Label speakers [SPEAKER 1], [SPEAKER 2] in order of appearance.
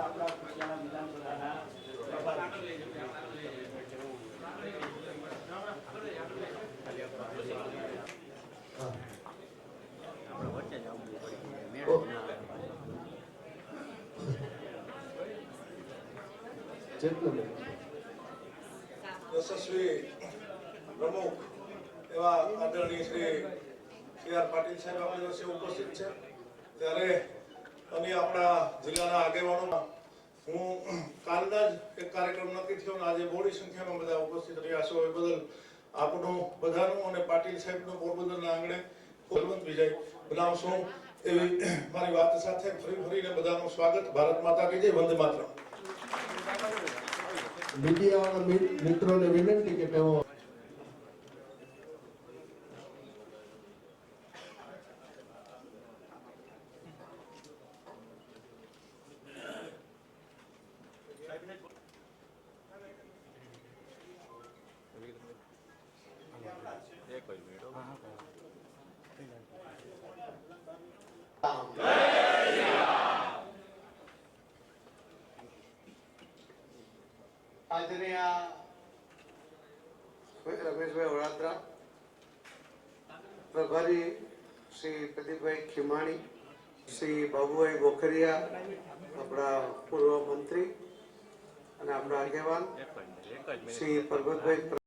[SPEAKER 1] આપણા પ્રમુખ એવા આદરણીય શ્રી સી આર પાટીલ સાહેબ છે ત્યારે અમે આપણા જિલ્લાના આગેવાનોમાં હું કાલના જ એક કાર્યક્રમ નક્કી થયો અને આજે બહોળી સંખ્યામાં બધા ઉપસ્થિત રહ્યા છો. એ બદલ આપનું બધાનું અને પાટીલ સાહેબનું પોરબંદરના આંગણે બલવંત વિજય બનાવશું એવી મારી વાત સાથે ફરી ફરીને બધાનું સ્વાગત. ભારત માતા કી જય, વંદે માતરમ.
[SPEAKER 2] મીડિયાવાળા મિત્રોને વિનંતી કે તેઓ
[SPEAKER 3] આજની આ રમેશભાઈ વડાત્રા પ્રભારી શ્રી પ્રદીપભાઈ ખીમાણી શ્રી બાબુભાઈ ગોખરિયા આપણા પૂર્વ મંત્રી અને આપણા આગેવાન શ્રી પરબતભાઈ